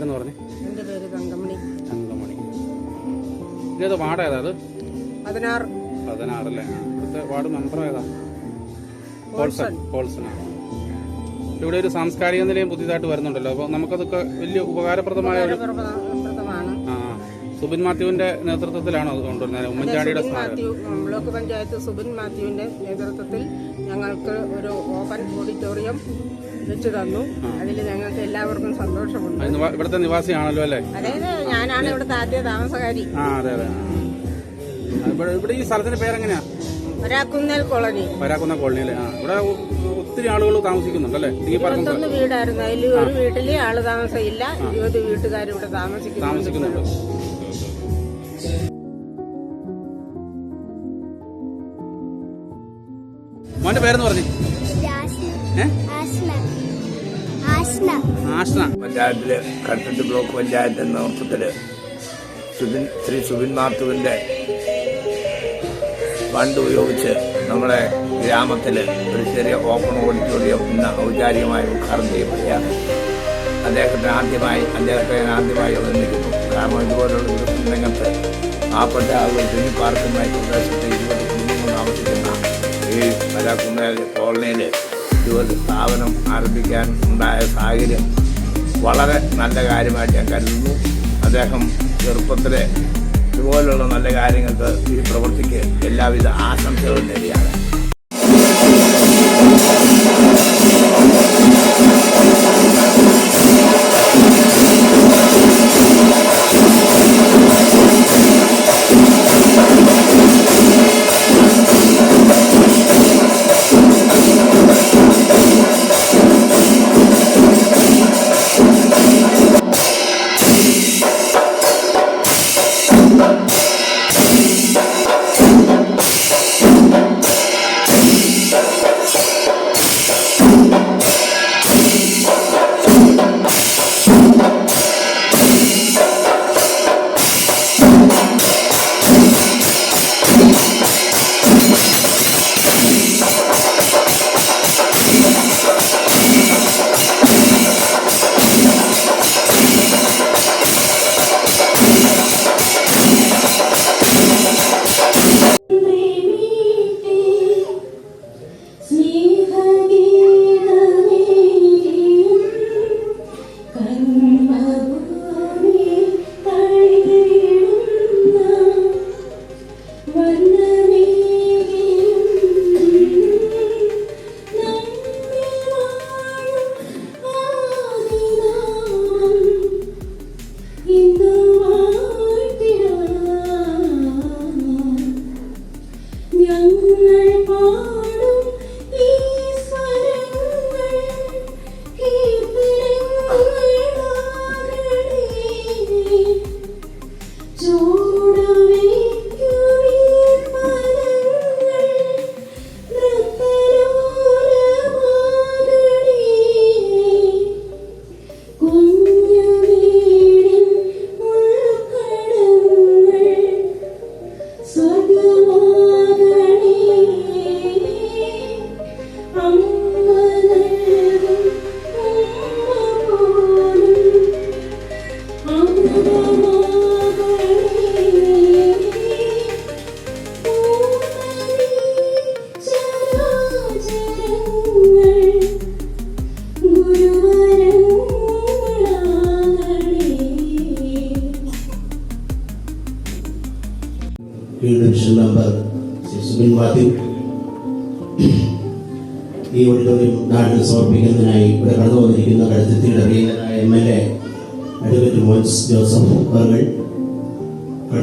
പേരെന്ന് പറഞ്ഞു? എന്റെ പേര് തങ്കമണി. തങ്കമണി. ഇതേത് വാർഡ് ഏതാ അത്? പതിനാറ്. പതിനാറല്ലേ? ഇവിടുത്തെ വാർഡ് മെമ്പർ ഏതാ? പോൾസൺ. പോൾസൺ. ഇവിടെ ഒരു സാംസ്കാരിക നിലയം പുതിയതായിട്ട് വരുന്നുണ്ടല്ലോ. അപ്പോൾ നമുക്കതൊക്കെ വലിയ ഉപകാരപ്രദമായ ഒരു ആ സുബിൻ മാത്യുവിന്റെ നേതൃത്വത്തിലാണോ അത് കൊണ്ടുവരുന്നത്? ഉമ്മൻചാണ്ടിയുടെ ബ്ലോക്ക് പഞ്ചായത്ത് സുബിൻ മാത്യുവിന്റെ നേതൃത്വത്തിൽ ഞങ്ങൾക്ക് ഒരു ഓപ്പൺ ഓഡിറ്റോറിയം വെച്ചു തന്നു. അതിൽ ഞങ്ങൾക്ക് എല്ലാവർക്കും സന്തോഷമുണ്ട്. ഇവിടുത്തെ നിവാസിയാണല്ലോ അല്ലേ? അതായത് ഞാനാണ് ഇവിടുത്തെ ആദ്യ താമസകാരി. ആ അതെ അതെ. ഇവിടെ ഈ സ്ഥലത്തിന്റെ പേരെങ്ങനെയാ? വരാക്കുന്നേൽ കോളനി. വരാക്കുന്ന കോളനി അല്ലേ? ഇവിടെ ഒത്തിരി ആളുകൾ താമസിക്കുന്നുണ്ടല്ലേ ഈ ഇരുപത്തൊന്ന് വീടായിരുന്നു. അതിൽ ഒരു വീട്ടിൽ ആൾ താമസമില്ല. ഇരുപത് വീട്ടുകാർ ഇവിടെ താമസിക്കുന്നു താമസിക്കുന്നുണ്ട്. മോന്റെ പേരെന്ന് പറഞ്ഞു? ഏ? ആഷ്ന പഞ്ചായത്തിൽ കട്ടട്ട് ബ്ലോക്ക് പഞ്ചായത്ത് എന്ന നേതൃത്വത്തിൽ സുബിൻ ശ്രീ സുബിൻ മാത്തുവിന്റെ ഫണ്ട് ഉപയോഗിച്ച് നമ്മുടെ ഗ്രാമത്തിൽ ഒരു ചെറിയ ഓപ്പൺ ഓഡിറ്റോറിയം ഇന്ന് ഔപചാരികമായി ഉദ്ഘാടനം ചെയ്യപ്പെടുകയാണ്. അദ്ദേഹത്തിന് ആദ്യമായി അദ്ദേഹത്തെ ഞാൻ ആദ്യമായി അഭിനന്ദിക്കുന്നു. കാരണം ഇതുപോലുള്ള രംഗത്ത് പാവപ്പെട്ട ആളുകൾ തിങ്ങി പാർക്കുന്ന ഈ പ്രദേശത്ത് ഇരുപത് കുടുംബങ്ങൾ താമസിക്കുന്ന ഈ മലാക്കുന്നേൽ കോളനിയിൽ ഇതുപോലെ സ്ഥാപനം ആരംഭിക്കാൻ ഉണ്ടായ സാഹചര്യം വളരെ നല്ല കാര്യമായിട്ട് ഞാൻ കരുതുന്നു. അദ്ദേഹം ചെറുപ്പത്തിലെ ഇതുപോലുള്ള നല്ല കാര്യങ്ങൾക്ക് ഈ പ്രവൃത്തിക്ക് എല്ലാവിധ ആശംസകളും നേടിയാണ്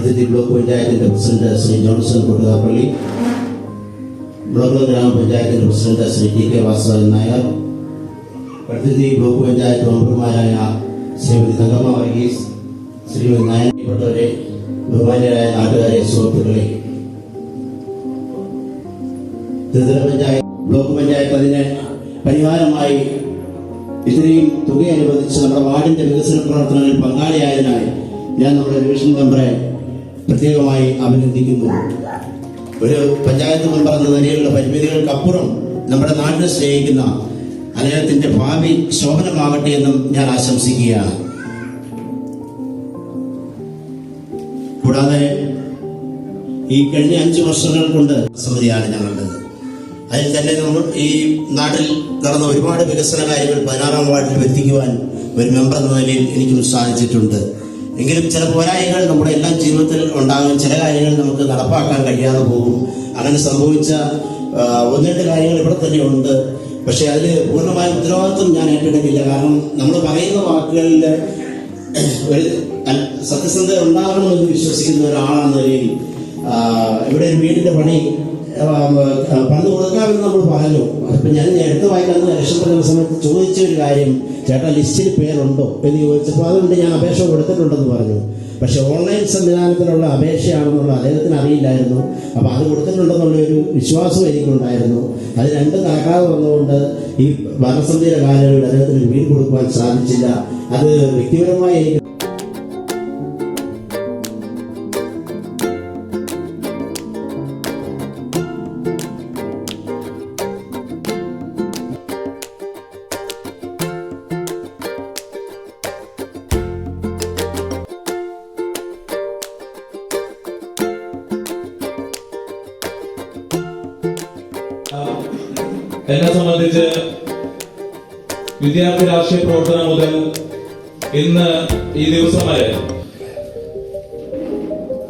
കഴുത്തി ബ്ലോക്ക് പഞ്ചായത്തിന്റെ president Shri Johnson Kottukappally block ഗ്രാമപഞ്ചായത്തിന്റെ president Shri T K Vasudevan Nair കഴുത്തി block panchayat മെമ്പർമാരായ ശ്രീമതി തങ്കമ്മ വർഗീസ് ശ്രീമതി നായപ്പെട്ടവരെ ബഹുമാന്യരായ നാട്ടുകാരെ സുഹൃത്തുക്കളെ. ത്രിതല പഞ്ചായത്ത് ബ്ലോക്ക് പഞ്ചായത്ത് അതിന് പരിഹാരമായി ഇത്രയും തുക അനുവദിച്ച് നമ്മുടെ വാർഡിന്റെ വികസന പ്രവർത്തനങ്ങളിൽ പങ്കാളിയായതിനായി ഞാൻ നമ്മുടെ ഡിവിഷൻ മെമ്പറെ പ്രത്യേകമായി അഭിനന്ദിക്കുന്നു. ഒരു പഞ്ചായത്ത് മെമ്പർ എന്ന നിലയിലുള്ള പരിമിതികൾക്കപ്പുറം നമ്മുടെ നാടിനെ സ്നേഹിക്കുന്ന അദ്ദേഹത്തിന്റെ ഭാവി ശോഭനമാകട്ടെ എന്നും ഞാൻ ആശംസിക്കുകയാണ്. കൂടാതെ ഈ കഴിഞ്ഞ അഞ്ചു വർഷങ്ങൾ കൊണ്ട് സമിതിയാണ് ഞങ്ങളുടെ. അതിൽ തന്നെ നമ്മൾ ഈ നാട്ടിൽ നടന്ന ഒരുപാട് വികസന കാര്യങ്ങൾ പതിനാറാം വാർഡിൽ എത്തിക്കുവാൻ ഒരു മെമ്പർ എന്ന നിലയിൽ എനിക്കും സാധിച്ചിട്ടുണ്ട്. എങ്കിലും ചില പോരായ്മകൾ നമ്മുടെ എല്ലാ ജീവിതത്തിൽ ഉണ്ടാകും. ചില കാര്യങ്ങൾ നമുക്ക് നടപ്പാക്കാൻ കഴിയാതെ പോകും. അങ്ങനെ സംഭവിച്ച ഒന്ന് രണ്ട് കാര്യങ്ങൾ ഇവിടെ തന്നെ ഉണ്ട്. പക്ഷെ അതിൽ പൂർണമായ ഉത്തരവാദിത്വം ഞാൻ ഏറ്റെടുക്കില്ല. കാരണം നമ്മൾ പറയുന്ന വാക്കുകളിൽ സത്യസന്ധത ഉണ്ടാകണമെന്ന് വിശ്വസിക്കുന്ന ആ, ഇവിടെ ഒരു വീടിന്റെ പണി പണിത് കൊടുക്കാമെന്ന് നമ്മൾ പറഞ്ഞു അപ്പൊ ഞാൻ നേരത്തെ വായിക്കുന്ന ഇലക്ഷൻ പറയുന്ന സമയത്ത് ചോദിച്ച ഒരു കാര്യം ചേട്ടാ ലിസ്റ്റിൽ പേരുണ്ടോ? എന്ന് ചോദിച്ചപ്പോൾ അതുകൊണ്ട് ഞാൻ അപേക്ഷ കൊടുത്തിട്ടുണ്ടെന്ന് പറഞ്ഞു. പക്ഷെ ഓൺലൈൻ സംവിധാനത്തിലുള്ള അപേക്ഷയാണെന്നുള്ള അദ്ദേഹത്തിന് അറിയില്ലായിരുന്നു. അപ്പൊ അത് കൊടുത്തിട്ടുണ്ടെന്നുള്ള ഒരു വിശ്വാസം എനിക്കുണ്ടായിരുന്നു. അത് രണ്ടും നടക്കാതെ വന്നുകൊണ്ട് ഈ ഭരണസമിതിയുടെ കാലയളവിൽ അദ്ദേഹത്തിന് വീട് കൊടുക്കുവാൻ സാധിച്ചില്ല. അത് വ്യക്തിപരമായി എനിക്ക് ഈ ദിവസം വരെ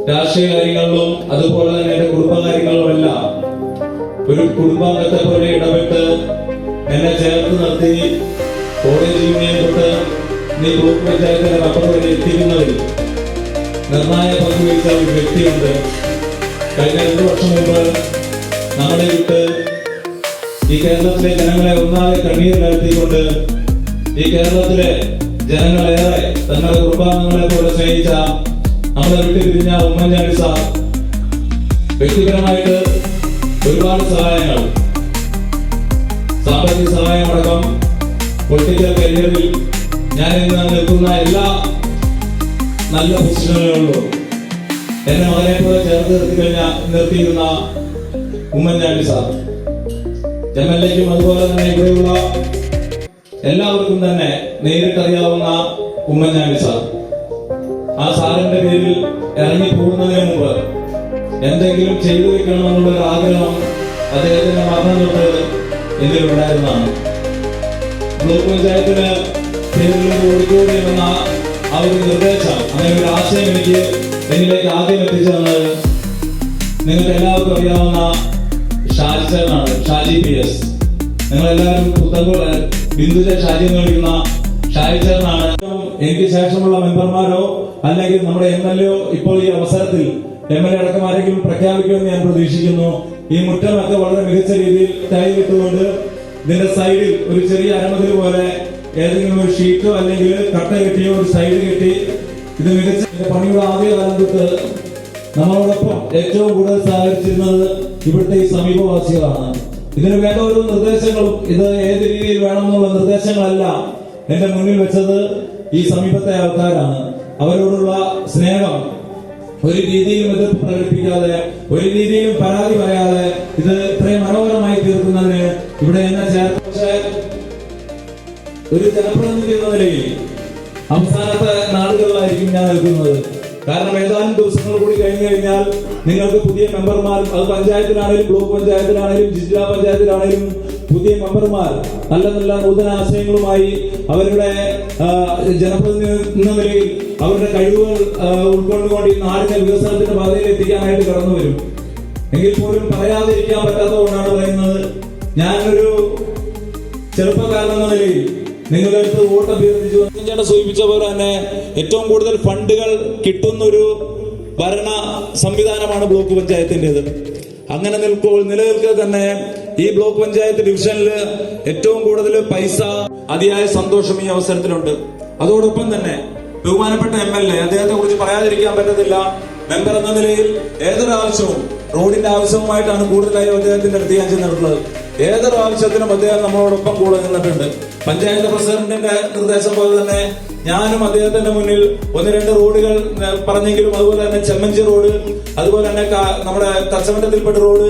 രാഷ്ട്രീയ കാര്യങ്ങളിലും അതുപോലെ തന്നെ എന്റെ കുടുംബകാര്യങ്ങളിലും എല്ലാം ഒരു കുടുംബാംഗത്തെ പോലെ ഇടപെട്ട് എന്നെ ചേർത്ത് നിർത്തി കോളേജ് യൂണിയൻ തൊട്ട് നീ ബ്ലോക്ക് പഞ്ചായത്തിന്റെ അപ്പുറം വരെ എത്തിക്കുന്നതിൽ നിർണായ പങ്ക് വഹിച്ച ഒരു വ്യക്തിയുണ്ട്. കഴിഞ്ഞ രണ്ടു വർഷം മുമ്പ് നമ്മളെ വിട്ട് ഈ കേരളത്തിലെ ജനങ്ങളെ ഒന്നാകെ കണ്ണീരിലെത്തിക്കൊണ്ട് ഈ കേരളത്തിലെ ജനങ്ങളേറെ തങ്ങളുടെ കുടുംബാംഗങ്ങളെ പോലെ സ്നേഹിച്ച നമ്മളെ വിട്ടു പിരിഞ്ഞ ഉമ്മൻചാണ്ടി സാർ വ്യക്തിപരമായിട്ട് ഒരുപാട് സഹായങ്ങൾ. സാമ്പത്തിക സഹായമടക്കം പൊളിറ്റിക്കൽ കരിയറിൽ ഞാൻ ഇന്ന് നിൽക്കുന്ന എല്ലാ നല്ല പൊസിഷനുകളിലും എന്നെ മകനെ പോലെ ചേർത്ത് നിർത്തി കഴിഞ്ഞ നിർത്തിയിരുന്ന ഉമ്മൻചാണ്ടി സാർ. എം എൽ എക്കും അതുപോലെ തന്നെ ഇവിടെയുള്ള എല്ലാവർക്കും തന്നെ നേരിട്ടറിയാവുന്ന ഉമ്മൻചാണ്ടി സാർ. ആ സാറിന്റെ പേരിൽ ഇറങ്ങി പോകുന്നതിന് മുമ്പ് എന്തെങ്കിലും ചെയ്തു വെക്കണമെന്നുള്ള ഒരു ആഗ്രഹം അദ്ദേഹത്തിന്റെ മരണം തൊട്ട് എന്നിലുണ്ടായിരുന്നതാണ്. ബ്ലോക്ക് പഞ്ചായത്തിന് പേരിൽ ഒരു ഓഡിറ്റോറിയം ആ ഒരു നിർദ്ദേശം അല്ലെങ്കിൽ ഒരു ആശയം എനിക്ക് എന്നിലേക്ക് ആദ്യം എത്തിച്ചു തന്നത് നിങ്ങൾക്ക് എല്ലാവർക്കും അറിയാവുന്ന ഷാജി ഷാജി പി എസ്. നിങ്ങളെല്ലാവരും പുത്തൻകോട് ബിന്ദുജ ഷാജി എന്ന് വിളിക്കുന്ന സാറിനാണ് എനിക്ക് ശേഷമുള്ള മെമ്പർമാരോ അല്ലെങ്കിൽ നമ്മുടെ എം എൽ എ ഇപ്പോൾ ഈ അവസരത്തിൽ എം എൽ എ അടക്കം ആരെങ്കിലും പ്രഖ്യാപിക്കുമെന്ന് ഞാൻ പ്രതീക്ഷിക്കുന്നു. ഈ മുറ്റമൊക്കെ വളരെ മികച്ച രീതിയിൽ കൈവിട്ടുകൊണ്ട് ഇതിന്റെ സൈഡിൽ ഒരു ചെറിയ അരമതിൽ പോലെ ഏതെങ്കിലും ഒരു ഷീറ്റോ അല്ലെങ്കിൽ കട്ട കെട്ടിയോ ഒരു സൈഡ് കെട്ടി ഇത് മികച്ച പണിയുടെ ആദ്യ കാലം തൊട്ട് നമ്മളോടൊപ്പം ഏറ്റവും കൂടുതൽ സഹകരിച്ചിരുന്നത് ഇവിടുത്തെ ഈ സമീപവാസികളാണ്. ഇതിന് വേണ്ട ഓരോ നിർദ്ദേശങ്ങളും ഇത് ഏത് രീതിയിൽ വേണമെന്നുള്ള നിർദ്ദേശങ്ങളല്ല. എന്റെ മുന്നിൽ വെച്ചത് ഈ സമീപത്തെ ആൾക്കാരാണ്. അവരോടുള്ള സ്നേഹം ഒരു രീതിയിലും എതിർപ്പ് പ്രകടിപ്പിക്കാതെ ഒരു രീതിയിലും പരാതി പറയാതെ ഇത് ഇത്രയും മനോഹരമായി തീർക്കുന്നതിന് ഇവിടെ എന്നെ ചേർത്ത് ഒരു ജനപ്രതിനിധി എന്ന നിലയിൽ അവസാനത്തെ നാളുകളിലായിരിക്കും ഞാൻ നിൽക്കുന്നത്. കാരണം ഏതാനും ദിവസങ്ങൾ കൂടി കഴിഞ്ഞു കഴിഞ്ഞാൽ നിങ്ങൾക്ക് പുതിയ മെമ്പർമാർ അത് പഞ്ചായത്തിലാണെങ്കിലും ബ്ലോക്ക് പഞ്ചായത്തിലാണെങ്കിലും ജില്ലാ പഞ്ചായത്തിലാണെങ്കിലും പുതിയ മെമ്പർമാർ നല്ല നല്ല നൂതന ആശയങ്ങളുമായി അവരുടെ ജനപ്രതിനിധി നിലയിൽ അവരുടെ കഴിവുകൾ ഉൾക്കൊണ്ടുകൊണ്ട് ഈ നാടിനെ വികസനത്തിന്റെ പാതയിൽ എത്തിക്കാനായിട്ട് കടന്നു വരും. എങ്കിൽ പോലും പറയാതിരിക്കാൻ പറ്റാത്തതുകൊണ്ടാണ് പറയുന്നത്. ഞാനൊരു ചെറുപ്പക്കാരൻ നിലയിൽ നിങ്ങളുടെ അടുത്ത് വോട്ട് അഭ്യർത്ഥിച്ചു. സൂചിപ്പിച്ച പോലെ തന്നെ ഏറ്റവും കൂടുതൽ ഫണ്ടുകൾ കിട്ടുന്ന ഒരു ഭരണ സംവിധാനമാണ് ബ്ലോക്ക് പഞ്ചായത്തിന്റെത്. അങ്ങനെ നിൽക്കുമ്പോൾ നിലനിൽക്കെ തന്നെ ഈ ബ്ലോക്ക് പഞ്ചായത്ത് ഡിവിഷനിൽ ഏറ്റവും കൂടുതൽ പൈസ അതിയായ സന്തോഷം ഈ അവസരത്തിലുണ്ട്. അതോടൊപ്പം തന്നെ ബഹുമാനപ്പെട്ട എം എൽ എ അദ്ദേഹത്തെ കുറിച്ച് പറയാതിരിക്കാൻ പറ്റത്തില്ല. മെമ്പർ എന്ന നിലയിൽ ഏതൊരു ആവശ്യവും റോഡിന്റെ ആവശ്യവുമായിട്ടാണ് കൂടുതലായി അദ്ദേഹത്തിന്റെ അടുത്ത് ഞാൻ ചെന്നിട്ടുള്ളത് ഏതൊരു ആവശ്യത്തിനും അദ്ദേഹം നമ്മളോടൊപ്പം കൂടെ നിന്നിട്ടുണ്ട്. പഞ്ചായത്ത് പ്രസിഡന്റിന്റെ നിർദ്ദേശം പോലെ തന്നെ ഞാനും അദ്ദേഹത്തിന്റെ മുന്നിൽ ഒന്ന് രണ്ട് റോഡുകൾ പറഞ്ഞെങ്കിലും അതുപോലെ തന്നെ ചെമ്മഞ്ചി റോഡ് അതുപോലെ തന്നെ നമ്മുടെ തച്ചമറ്റത്തിൽപ്പെട്ട റോഡ്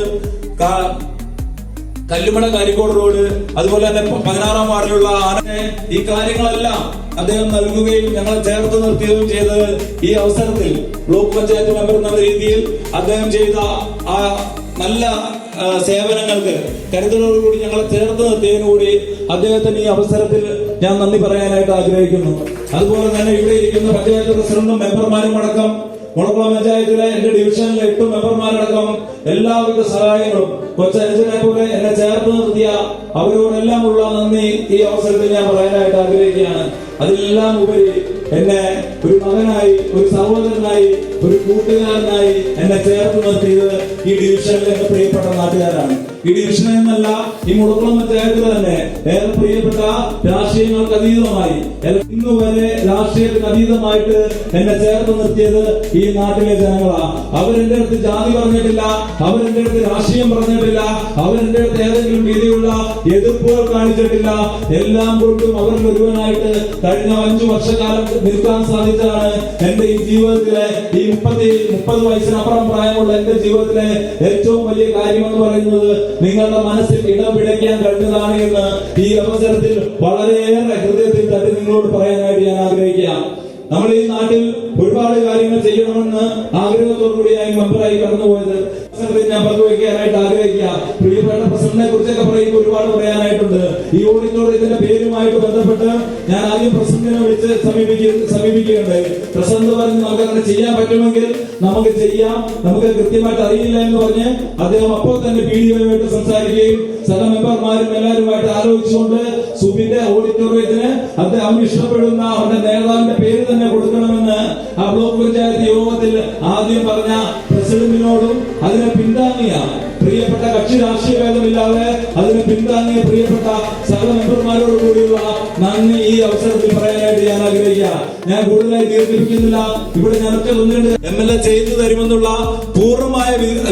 കല്ലുമട കരിക്കോട് റോഡ് അതുപോലെ തന്നെ പതിനാറാം വാർഡിലുള്ള ആനയെ ഈ കാര്യങ്ങളെല്ലാം അദ്ദേഹം നൽകുകയും ഞങ്ങളെ ചേർത്ത് നിർത്തുകയും ചെയ്തത് ഈ അവസരത്തിൽ ബ്ലോക്ക് പഞ്ചായത്ത് മെമ്പർ എന്ന രീതിയിൽ അദ്ദേഹം ചെയ്ത ആ നല്ല സേവനങ്ങൾക്ക് സേവനങ്ങൾക്ക് കരുതലോടുകൂടി ഞങ്ങളെ ചേർത്ത് നിർത്തിയതിനുകൂടി അദ്ദേഹത്തിന് ഈ അവസരത്തിൽ ഞാൻ നന്ദി പറയാനായിട്ട് ആഗ്രഹിക്കുന്നു. അതുപോലെ തന്നെ ഇവിടെ ഇരിക്കുന്ന പഞ്ചായത്ത് പ്രസിഡന്റും മെമ്പർമാരും അടക്കം മുളക്കുളം പഞ്ചായത്തിലെ എന്റെ ഡിവിഷനിലെ എട്ട് മെമ്പർമാരടക്കം എല്ലാവിധ സഹായങ്ങളും. കൊച്ചനുജനെ പോലെ എന്നെ ചേർത്ത് നിർത്തിയ അവരോടെല്ലാം ഉള്ള നന്ദി ഈ അവസരത്തിൽ ഞാൻ പറയാനായിട്ട് ആഗ്രഹിക്കുകയാണ്. അതിലെല്ലാം ഉപരി എന്നെ ഒരു മകനായി ഒരു സഹോദരനായി ഒരു കൂട്ടുകാരനായി എന്നെ ചേർത്ത് നിർത്തിയത് ഈ ഡിവിഷനിലെ എന്റെ പ്രിയപ്പെട്ട നാട്ടുകാരാണ്. ഈ ഡിവിഷനിൽ നിന്നല്ല ഈ മുളക്കുളം പഞ്ചായത്തിൽ തന്നെ. ഏറെ പ്രിയപ്പെട്ട രാഷ്ട്രീയങ്ങൾക്ക് അതീതമായി. ഇന്നു വരെ രാഷ്ട്രീയത്തിന് അതീതമായിട്ട് എന്നെ ചേർത്ത് നിർത്തിയത് ഈ നാട്ടിലെ ജനങ്ങളാണ് അവരെന്റെ അടുത്ത് ജാതി പറഞ്ഞിട്ടില്ല അവരെന്റെ അടുത്ത് രാഷ്ട്രീയം പറഞ്ഞിട്ടില്ല അവരെന്റെ അടുത്ത് ഏതെങ്കിലും രീതിയിലുള്ള എതിർപ്പുകൾ കാണിച്ചിട്ടില്ല. എല്ലാം കൊണ്ടും അവർ ഒരുവനായിട്ട് കഴിഞ്ഞ അഞ്ചു വർഷക്കാലം നിൽക്കാൻ സാധിച്ചതാണ് എന്റെ ഈ ജീവിതത്തിലെ ഈ മുപ്പത്തി മുപ്പത് വയസ്സിനപ്പുറം പ്രായമുള്ള എന്റെ ജീവിതത്തിലെ ഏറ്റവും വലിയ കാര്യം എന്ന് പറയുന്നത് നിങ്ങളുടെ മനസ്സിൽ ഇടം പിടയ്ക്കാൻ കഴിഞ്ഞതാണ് എന്ന് ഈ അവസരത്തിൽ വളരെയേറെ ഹൃദയത്തിൽ തട്ടി നിങ്ങളോട് പറയാനായിട്ട് ഞാൻ ആഗ്രഹിക്കാം നമ്മൾ ഈ നാട്ടിൽ ഒരുപാട് കാര്യങ്ങൾ ചെയ്യണമെന്ന് ആഗ്രഹത്തോടുകൂടിയായി മെമ്പറായി കടന്നുപോയത്. ഞാൻ പങ്കുവയ്ക്കാനായിട്ട് ആഗ്രഹിക്കുക. പ്രിയപ്പെട്ട പ്രസിഡന്റിനെ കുറിച്ചൊക്കെ പറയുമ്പോൾ ഒരുപാട് പറയാനായിട്ടുണ്ട്. ഈ ഓഡിറ്റോറിയത്തിന്റെ പേരുമായിട്ട് ബന്ധപ്പെട്ട് ഞാൻ ആദ്യം പ്രസന്റിനെ വിളിച്ച് സമീപിക്കുക സമീപിക്കുകയുണ്ടായി. പ്രസന്റ് പറഞ്ഞ് നമുക്ക് അങ്ങനെ ചെയ്യാൻ പറ്റുമെങ്കിൽ നമുക്ക് ചെയ്യാം. നമുക്ക് കൃത്യമായിട്ട് അറിയില്ല എന്ന് പറഞ്ഞ് അദ്ദേഹം അപ്പോൾ തന്നെ പി ഡി ഒയുമായിട്ട് സംസാരിക്കുകയും സ്ഥല മെമ്പർമാരും എല്ലാവരുമായിട്ട് ആലോചിച്ചുകൊണ്ട് സുബിന്റെ ഓഡിറ്റോറിയത്തിന് അദ്ദേഹം ഇഷ്ടപ്പെടുന്ന അവരുടെ നേതാവിന്റെ പേര് തന്നെ കൊടുക്കണമെന്ന് ആ ബ്ലോക്ക് പഞ്ചായത്ത് യോഗത്തിൽ ആദ്യം പറഞ്ഞ പ്രസിഡന്റിനോടും അതിനെ പിന്താങ്ങിയ പ്രിയപ്പെട്ട കക്ഷി രാഷ്ട്രീയ ഭേദമില്ലാതെ അതിന് പിന്താങ്ങിയ പ്രിയപ്പെട്ട സകല മെമ്പർമാരോട് കൂടിയുള്ള നന്ദി ഈ അവസരത്തിൽ പറയാനായിട്ട് ഞാൻ ആഗ്രഹിക്കുക ഞാൻ കൂടുതലായി ദീർഘിപ്പിക്കുന്നില്ല. ഇവിടെ ഒറ്റ ഒന്നുണ്ട് എം എൽ എ ചെയ്തു തരുമെന്നുള്ള പൂർണമായ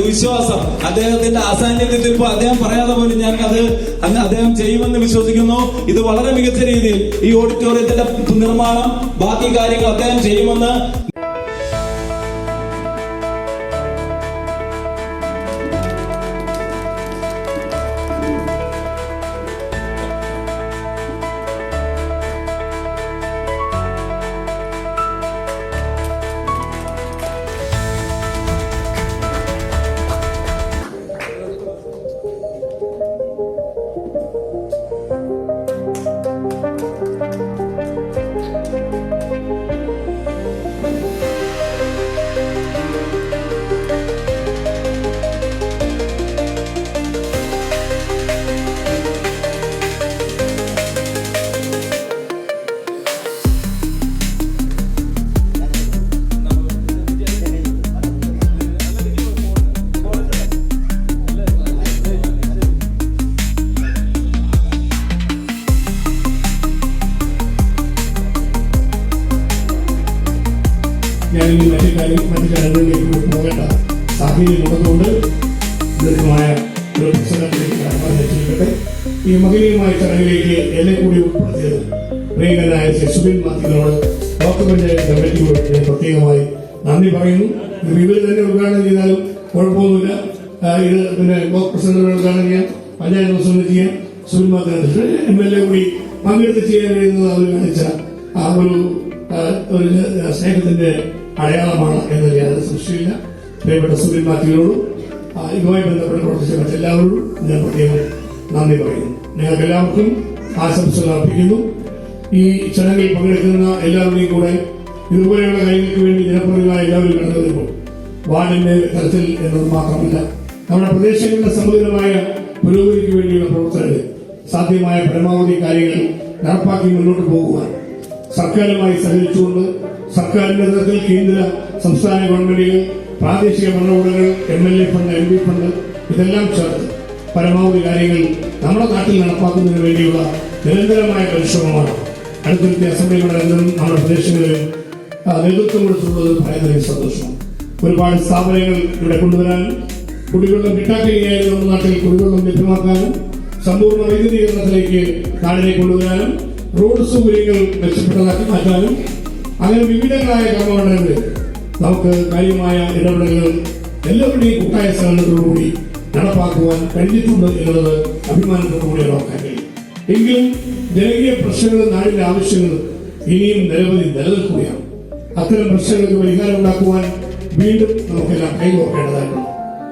വിശ്വാസം അദ്ദേഹത്തിന്റെ അസാന്നിധ്യത്തിൽ ഇപ്പൊ അദ്ദേഹം പറയാതെ പോലും ഞാൻ അത് അദ്ദേഹം ചെയ്യുമെന്ന് വിശ്വസിക്കുന്നു. ഇത് വളരെ മികച്ച രീതിയിൽ ഈ ഓഡിറ്റോറിയത്തിന്റെ നിർമ്മാണം ബാക്കി കാര്യങ്ങൾ അദ്ദേഹം ചെയ്യുമെന്ന് മകനീയമായ ചടങ്ങിലേക്ക് എന്നെ കൂടി ഉൾപ്പെടുത്തിയത് പ്രിയങ്കനായ ശ്രീ സുബിൻ മാത്യുവിനോട് ബ്ലോക്ക് പഞ്ചായത്ത് കമ്മിറ്റിയോട് ഞാൻ പ്രത്യേകമായി നന്ദി പറയുന്നു. ഇവർ തന്നെ ഉദ്ഘാടനം ചെയ്താലും കുഴപ്പമൊന്നുമില്ല. ഇത് പിന്നെ ബ്ലോക്ക് പ്രസിഡന്റ് ഉദ്ഘാടനം ചെയ്യാം. പഞ്ചായത്ത് പ്രസിഡന്റ് ചെയ്യാം. Subin Mathew M L A കൂടി പങ്കെടുത്ത് ചെയ്യാൻ കഴിയുന്നത് അവർ കാണിച്ച ആ ഒരു ഒരു സ്നേഹത്തിന്റെ അടയാളമാണ് എന്നതിൽ യാതൊരു സംശയമില്ല പ്രിയപ്പെട്ട സുബിൻ മാത്യുവിനോടും ഇതുമായി ബന്ധപ്പെട്ട് പ്രവർത്തിച്ച മറ്റെല്ലാവരോടും ഞാൻ പ്രത്യേകം നന്ദി പറയുന്നു. നിങ്ങൾക്ക് എല്ലാവർക്കും ആശംസകൾ അർപ്പിക്കുന്നു. ഈ ചടങ്ങിൽ പങ്കെടുക്കുന്ന എല്ലാവരുടെയും കൂടെ ഇതുപോലെയുള്ള കാര്യങ്ങൾക്ക് വേണ്ടി ജനപ്രതികളായ എല്ലാവരും കടന്നു വരുമ്പോൾ വാർഡിന്റെ തലത്തിൽ എന്നത് മാത്രമല്ല നമ്മുടെ പ്രദേശങ്ങളുടെ സമഗ്രമായ പുരോഗതിക്ക് വേണ്ടിയുള്ള പ്രവർത്തനങ്ങൾ സാധ്യമായ പരമാവധി കാര്യങ്ങൾ നടപ്പാക്കി മുന്നോട്ട് പോകുവാൻ സർക്കാരുമായി സഹകരിച്ചുകൊണ്ട് സർക്കാരിന്റെ തലത്തിൽ കേന്ദ്ര സംസ്ഥാന ഗവൺമെന്റുകൾ പ്രാദേശിക ഭരണകൂടങ്ങൾ M L A fund M P fund ഇതെല്ലാം ചേർത്ത് പരമാവധി കാര്യങ്ങൾ നമ്മുടെ നാട്ടിൽ നടപ്പാക്കുന്നതിന് വേണ്ടിയുള്ള നിരന്തരമായ പരിശ്രമമാണ്. അടുത്തിരുത്തിയ അസംബ്ലിയുടെ രംഗം നമ്മുടെ പ്രദേശങ്ങളിൽ നേതൃത്വം കൊടുത്തിട്ടുള്ളത് ഭയങ്കര സന്തോഷമാണ് ഒരുപാട് സ്ഥാപനങ്ങൾ ഇവിടെ കൊണ്ടുവരാൻ കുടിവെള്ളം കിട്ടാക്കുകയായിരുന്നു നമ്മുടെ നാട്ടിൽ കുടിവെള്ളം ലഭ്യമാക്കാനും സമ്പൂർണ വൈദ്യുതീകരണത്തിലേക്ക് നാടിനെ കൊണ്ടുവരാനും റോഡ് സൗകര്യങ്ങൾ മെച്ചപ്പെട്ടതാക്കി മാറ്റാനും അങ്ങനെ വിവിധങ്ങളായ കർമ്മമണ്ഡലങ്ങളിൽ നമുക്ക് കാര്യമായ ഇടപെടലുകൾ എല്ലാവരുടെയും കൂട്ടായ സഹകരണത്തോടുകൂടി നടപ്പാക്കുവാൻ കഴിഞ്ഞിട്ടുണ്ട് എന്നുള്ളത് അഭിമാനത്തോടുകൂടി നോക്കാൻ കഴിയും എങ്കിലും ജനകീയ പ്രശ്നങ്ങളും നാടിന്റെ ആവശ്യങ്ങളും ഇനിയും നിരവധി നിലനിൽക്കുകയാണ്. അത്തരം പ്രശ്നങ്ങൾക്ക് പരിഹാരം ഉണ്ടാക്കുവാൻ വീണ്ടും നമുക്കെല്ലാം കൈകോർക്കേണ്ടതായിട്ടുണ്ട്.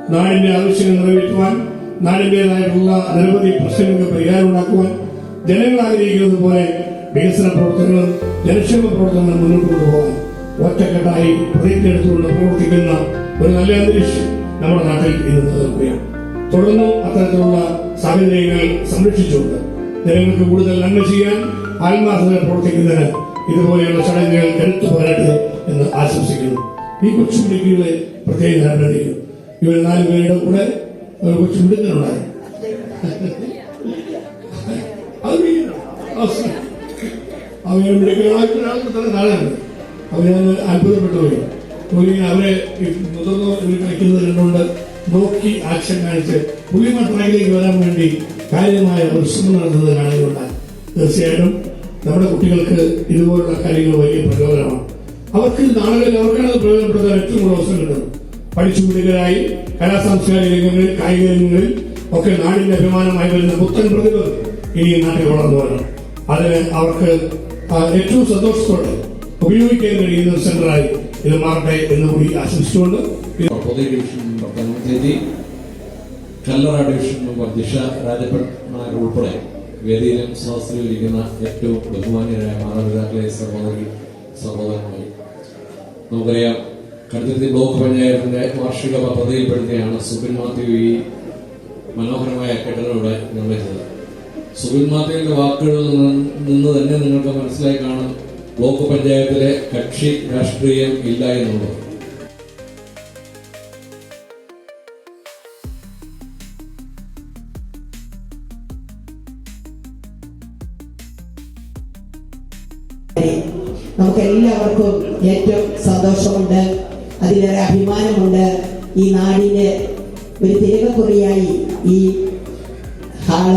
നാടിന്റെ ആവശ്യങ്ങൾ നിറവേറ്റുവാൻ നാടിന്റേതായിട്ടുള്ള നിരവധി പ്രശ്നങ്ങൾക്ക് പരിഹാരം ഉണ്ടാക്കുവാൻ ജനങ്ങൾ ആഗ്രഹിക്കുന്നത് പോലെ വികസന പ്രവർത്തനങ്ങളും ജനക്ഷേമ പ്രവർത്തനങ്ങളും മുന്നോട്ട് കൊണ്ടുപോകാൻ ഒറ്റക്കെട്ടായി പ്രതിജ്ഞ എടുത്തുകൊണ്ട് പ്രവർത്തിക്കുന്ന ഒരു നല്ല അന്തരീക്ഷം നമ്മുടെ നാട്ടിൽ ഇന്ന് നിലനിൽക്കുകയാണ് തുടർന്നും അത്തരത്തിലുള്ള സാഹചര്യങ്ങൾ സംരക്ഷിച്ചുകൊണ്ട് ജനങ്ങൾക്ക് കൂടുതൽ നന്മ ചെയ്യാൻ ആത്മാർത്ഥത പ്രവർത്തിക്കുന്നതിന് ഇതുപോലെയുള്ള ചടങ്ങുകൾ കരുത്തു പോരാട്ടെ എന്ന് ആശംസിക്കുന്നു ഈ കൊച്ചുമിടുക്കികളെ പ്രത്യേകം അഭിനന്ദിക്കുന്നു ഇവർ നാല് പേരുടെ കൂടെ ഒരു. അവസാനം. അവരെ അവരത് അത്ഭുതപ്പെട്ടു പോയി പുള്ളിങ്ങനെ അവരെ ഈ മുതിർന്ന ഇവർ കളിക്കുന്നത് കണ്ടുകൊണ്ട് നോക്കി ആക്ഷൻ കാണിച്ച് പുള്ളിമാ ട്രാക്കിലേക്ക് വരാൻ വേണ്ടി കാര്യമായ ഒരു ശ്രമം നടത്തുന്നത് കാണുകയുണ്ടായി തീർച്ചയായിട്ടും നമ്മുടെ കുട്ടികൾക്ക് ഇതുപോലുള്ള കാര്യങ്ങൾ വലിയ പ്രചോദനമാണ്. അവർക്ക് നാളുകളിൽ അവർക്കാണ് പ്രയോജനപ്പെടുത്താൻ ഏറ്റവും കൂടുതൽ അവസരം കിട്ടുന്നത്. പഠിച്ചു മിടുക്കരായി കലാ സാംസ്കാരിക രംഗങ്ങളിൽ കായിക രംഗങ്ങളിൽ ഒക്കെ നാടിന്റെ അഭിമാനമായി വരുന്ന പുത്തൻ പ്രതിഭകൾ ഇനി നാട്ടിൽ വളർന്നു വരണം. അതിന് അവർക്ക് ഏറ്റവും സന്തോഷത്തോടെ ഉപയോഗിക്കാൻ കഴിയുന്ന സെന്ററായി ഇത് മാറട്ടെ എന്ന് കൂടി ആശംസിച്ചുകൊണ്ട് ഇത് പൊതു ഡിവിഷൻ പത്തനംതിട്ട കല്ലറ ഡിവിഷൻ ജിഷ രാജപ്പനാർ ഉൾപ്പെടെ വേദിയിലും സദസ്സിലിരിക്കുന്ന ഏറ്റവും ബഹുമാന്യരായ മാതാപിതാക്കളെ സഹോദരി സഹോദരങ്ങളായി നമുക്കറിയാം കടുത്തുരുത്തി ബ്ലോക്ക് പഞ്ചായത്തിന്റെ വാർഷിക പദ്ധതിയിൽപ്പെടുത്തിയാണ് സുബിൻ മാത്യു ഈ മനോഹരമായ കെട്ടിടം ഇവിടെ നിർമ്മിച്ചത്. സുബിൻ മാത്യുവിന്റെ വാക്കുകളിൽ നിന്ന് തന്നെ നിങ്ങൾക്ക് മനസ്സിലായി കാണും ബ്ലോക്ക് പഞ്ചായത്തിലെ കക്ഷി രാഷ്ട്രീയം ഇല്ല എന്നുള്ളത്. നമുക്ക് എല്ലാവർക്കും ഏറ്റവും സന്തോഷമുണ്ട്. അതിലേറെ അഭിമാനമുണ്ട്. ഈ നാടിന്റെ ഒരു തിരകക്കുറിയായി ഈ ഹാൾ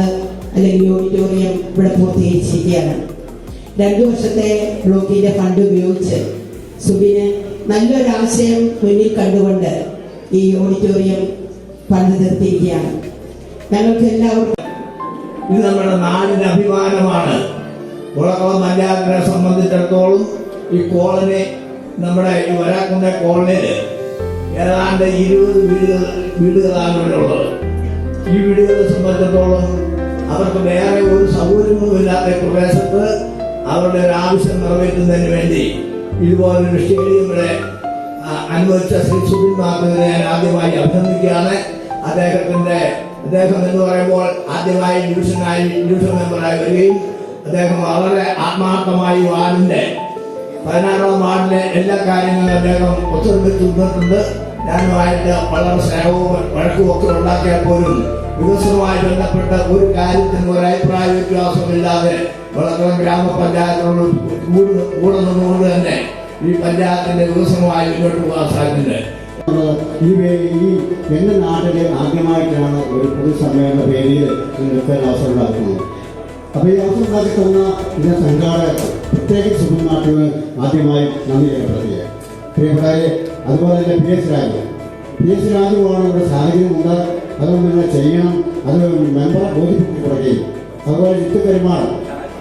അല്ലെങ്കിൽ ഓഡിറ്റോറിയം ഇവിടെ പൂർത്തീകരിച്ചിരിക്കുകയാണ്. രണ്ടു വർഷത്തെ ബ്ലോക്കിന്റെ ഫണ്ട് ഉപയോഗിച്ച് സുബിന് നല്ലൊരു ആശയം മുന്നിൽ കണ്ടുകൊണ്ട് ഈ ഓഡിറ്റോറിയം പണി തീർത്തിരിക്കുകയാണ് ഞങ്ങൾക്ക് എല്ലാവർക്കും ഇത് നമ്മുടെ നാടിന്റെ അഭിമാനമാണ് ഉളക്കുളം പഞ്ചായത്തിനെ സംബന്ധിച്ചിടത്തോളം ഈ കോളനി നമ്മുടെ ഈ വരാക്കുന്ന കോളനിയിൽ ഏതാണ്ട് ഇരുപത് വീടുകൾ വീടുകളാണ് ഇവിടെ ഉള്ളത് ഈ വീടുകളെ സംബന്ധിച്ചിടത്തോളം അവർക്ക് വേറെ ഒരു സൗകര്യങ്ങളും ഇല്ലാത്ത പ്രദേശത്ത് അവരുടെ ഒരു ആവശ്യം നിറവേറ്റുന്നതിന് വേണ്ടി ഇതുപോലൊരു സ്റ്റേഡിയം അനുവദിച്ച ശ്രീ സുബിൻ മാധവനെ ഞാൻ ആദ്യമായി അഭിനന്ദിക്കുകയാണ്. അദ്ദേഹത്തിന്റെ അദ്ദേഹം എന്ന് പറയുമ്പോൾ ആദ്യമായി ഡിവിഷനായി ഡിവിഷൻ മെമ്പറായി വരികയും അദ്ദേഹം വളരെ ആത്മാർത്ഥമായി വാർഡിന്റെ പതിനാറാം വാർഡിലെ എല്ലാ കാര്യങ്ങളും അദ്ദേഹം ഒത്തൊരുമിച്ച് നിന്നിട്ടുണ്ട് ഞാനുമായിട്ട് വളരെ സ്നേഹവും വഴക്കും ഒക്കെ ഉണ്ടാക്കിയാൽ പോലും വികസനവുമായി ബന്ധപ്പെട്ട ഒരു കാര്യത്തിനും ഒരു അഭിപ്രായ വ്യത്യാസമില്ലാതെ വളർന്ന ഗ്രാമപഞ്ചായത്തിനോട് കൂടെ നിന്നുകൊണ്ട് തന്നെ ഈ പഞ്ചായത്തിന്റെ വികസനവുമായി മുന്നോട്ട് പോകാൻ സാധിക്കുന്നുണ്ട് ഈ ഈ എന്റെ നാട്ടിലെ ആദ്യമായിട്ടാണ് ഒരു പൊതുസമ്മേളന വേദിയിൽ നിൽക്കാൻ അവസരം ഉണ്ടാക്കുന്നത്. അപ്പോൾ ഈ അവസരം ഉണ്ടാക്കി തന്ന സംഘാടകർ പ്രത്യേകിച്ച് സുഖം നാട്ടിന് ആദ്യമായി നന്ദി രേഖപ്പെടുത്തുകയാണ്. പ്രിയപ്പെട്ടവരെ അതുപോലെ തന്നെ P S Raju. P S രാജുവാണ് ഇവിടെ സാഹചര്യമുണ്ട് അതുകൊണ്ട് നിങ്ങൾ ചെയ്യണം. അത് മെമ്പറെ ബോധിപ്പിച്ചു കൊടുക്കുകയും അതുപോലെ ഇട്ട് പെരുമാറും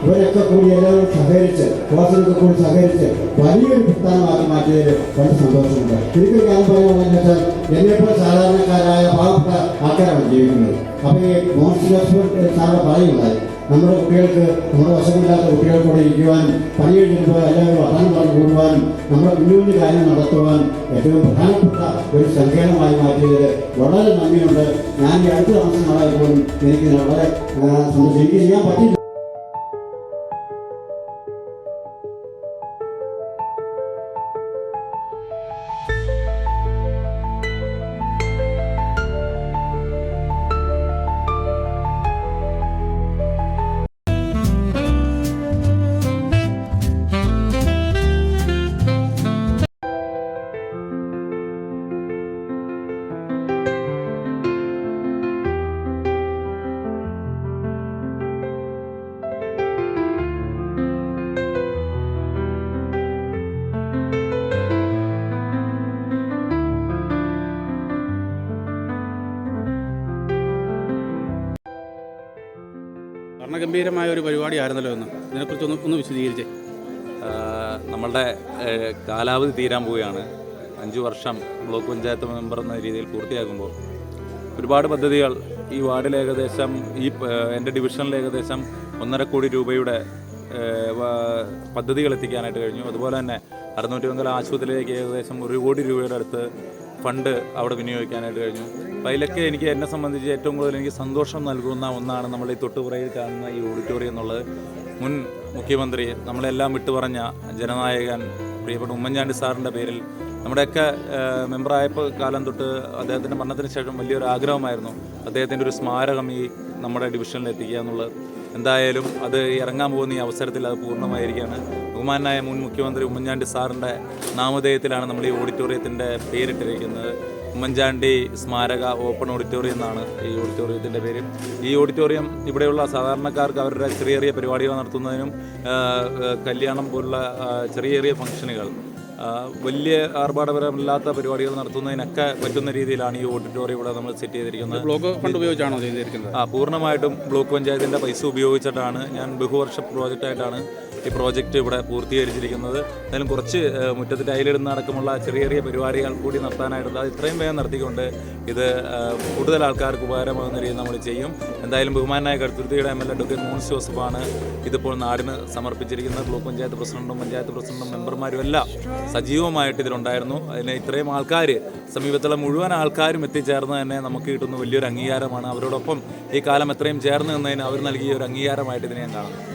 ഇവരൊക്കെ കൂടി എല്ലാവരും സഹകരിച്ച് ക്ലാസ്സിലൊക്കെ കൂടി സഹകരിച്ച് വലിയൊരു പ്രസ്ഥാനമാക്കി മാറ്റിയതിൽ വളരെ സന്തോഷമുണ്ട്. ശരിക്കും ഞാൻ പറയുന്നത് വെച്ചാൽ എന്നെപ്പോലെ സാധാരണക്കാരായ പാവപ്പെട്ട ആൾക്കാരാണ് ജീവിക്കുന്നത്. അപ്പോൾ ഈ മോൺസിലർ സാറ് പറയുന്നതായി നമ്മുടെ കുട്ടികൾക്ക് നമ്മുടെ വശമില്ലാത്ത കുട്ടികൾക്കൂടെ ഇരിക്കുവാനും പണി എല്ലാവരും വർത്തമാനം പറഞ്ഞു കൂടുവാനും നമ്മുടെ കുഞ്ഞു കുഞ്ഞു കാര്യം നടത്തുവാൻ ഏറ്റവും പ്രധാനപ്പെട്ട ഒരു സങ്കേതമായി മാറ്റിയത് വളരെ നന്ദിയുണ്ട്. ഞാൻ ഈ അടുത്ത താമസം പോലും എനിക്ക് വളരെ സന്തോഷം എനിക്ക് ചെയ്യാൻ പറ്റില്ല വർണഗംഭീരമായ ഒരു പരിപാടിയായിരുന്നല്ലോ എന്ന് ഇതിനെക്കുറിച്ച് ഒന്ന് ഒന്ന് വിശദീകരിച്ചേ. നമ്മളുടെ കാലാവധി തീരാൻ പോവുകയാണ്. അഞ്ച് വർഷം ബ്ലോക്ക് പഞ്ചായത്ത് മെമ്പർ എന്ന രീതിയിൽ പൂർത്തിയാകുമ്പോൾ ഒരുപാട് പദ്ധതികൾ ഈ വാർഡിൽ ഏകദേശം ഈ എന്റെ ഡിവിഷനിൽ ഏകദേശം ഒന്നര കോടി രൂപയുടെ പദ്ധതികൾ എത്തിക്കാനായിട്ട് കഴിഞ്ഞു. അതുപോലെ തന്നെ അറുന്നൂറ്റി മംഗലം ആശുപത്രിയിലേക്ക് ഏകദേശം ഒരു കോടി രൂപയുടെ അടുത്ത് ഫണ്ട് അവിടെ വിനിയോഗിക്കാനായിട്ട് കഴിഞ്ഞു. അപ്പോൾ അതിലൊക്കെ എനിക്ക് എന്നെ സംബന്ധിച്ച് ഏറ്റവും കൂടുതൽ എനിക്ക് സന്തോഷം നൽകുന്ന ഒന്നാണ് നമ്മൾ ഈ തൊട്ടുപുറയിൽ കാണുന്ന ഈ ഓഡിറ്റോറിയം എന്നുള്ളത്. മുൻ മുഖ്യമന്ത്രി നമ്മളെല്ലാം വിട്ടുപറഞ്ഞ ജനനായകൻ പ്രിയപ്പെട്ട ഉമ്മൻചാണ്ടി സാറിന്റെ പേരിൽ നമ്മുടെയൊക്കെ മെമ്പറായപ്പോൾ കാലം തൊട്ട് അദ്ദേഹത്തിന്റെ മരണത്തിന് ശേഷം വലിയൊരു ആഗ്രഹമായിരുന്നു അദ്ദേഹത്തിന്റെ ഒരു സ്മാരകം ഈ നമ്മുടെ ഡിവിഷനിൽ എത്തിക്കുക എന്നുള്ളത്. എന്തായാലും അത് ഇറങ്ങാൻ പോകുന്ന ഈ അവസരത്തിൽ അത് പൂർണമായിരിക്കുകയാണ്. ബഹുമാനായ മുൻ മുഖ്യമന്ത്രി ഉമ്മൻചാണ്ടി സാറിന്റെ നാമധേയത്തിലാണ് നമ്മൾ ഈ ഓഡിറ്റോറിയത്തിന്റെ പേരിട്ടിരിക്കുന്നത്. ഉമ്മൻചാണ്ടി സ്മാരക ഓപ്പൺ ഓഡിറ്റോറിയം എന്നാണ് ഈ ഓഡിറ്റോറിയത്തിന്റെ പേര്. ഈ ഓഡിറ്റോറിയം ഇവിടെയുള്ള സാധാരണക്കാർക്ക് അവരുടെ ചെറിയ ചെറിയ പരിപാടികൾ നടത്തുന്നതിനും കല്യാണം പോലുള്ള ചെറിയ ചെറിയ ഫംഗ്ഷനുകൾ വലിയ ആർഭാടപരമില്ലാത്ത പരിപാടികൾ നടത്തുന്നതിനൊക്കെ പറ്റുന്ന രീതിയിലാണ് ഈ ഓഡിറ്റോറിയം ഇവിടെ നമ്മൾ സെറ്റ് ചെയ്തിരിക്കുന്നത്. ബ്ലോക്ക് ഫണ്ട് ഉപയോഗിച്ചാണോ ചെയ്തിരിക്കുന്നത്? ആ പൂർണമായിട്ടും ബ്ലോക്ക് പഞ്ചായത്തിന്റെ പൈസ ഉപയോഗിച്ചിട്ടാണ്. ഞാൻ ബഹുവർഷ പ്രോജക്റ്റായിട്ടാണ് ഈ പ്രോജക്റ്റ് ഇവിടെ പൂർത്തീകരിച്ചിരിക്കുന്നത്. എന്തായാലും കുറച്ച് മുറ്റത്ത് ടൈലിടുന്ന അടക്കമുള്ള ചെറിയ ചെറിയ പരിപാടികൾ കൂടി നടത്താനായിട്ട് അത് ഇത്രയും വേഗം നടത്തിക്കൊണ്ട് ഇത് കൂടുതൽ ആൾക്കാർക്ക് ഉപകാരമാകുന്ന രീതിയിൽ നമ്മൾ ചെയ്യും. എന്തായാലും ബഹുമാനായ കടുത്തുരുത്തിയുടെ M L A doctor Mons ജോസഫാണ് ഇതിപ്പോൾ നാടിന് സമർപ്പിച്ചിരിക്കുന്നത്. ബ്ലോക്ക് പഞ്ചായത്ത് പ്രസിഡന്റും പഞ്ചായത്ത് പ്രസിഡന്റും മെമ്പർമാരും എല്ലാം സജീവമായിട്ട് ഇതിലുണ്ടായിരുന്നു. അതിന് ഇത്രയും ആൾക്കാർ സമീപത്തുള്ള മുഴുവൻ ആൾക്കാരും എത്തിച്ചേർന്ന് തന്നെ നമുക്ക് കിട്ടുന്ന വലിയൊരു അംഗീകാരമാണ്. അവരോടൊപ്പം ഈ കാലം എത്രയും ചേർന്ന് നിന്നതിന് അവർ നൽകിയ ഒരു അംഗീകാരമായിട്ട് ഇതിനെ ഞാൻ കാണുന്നു.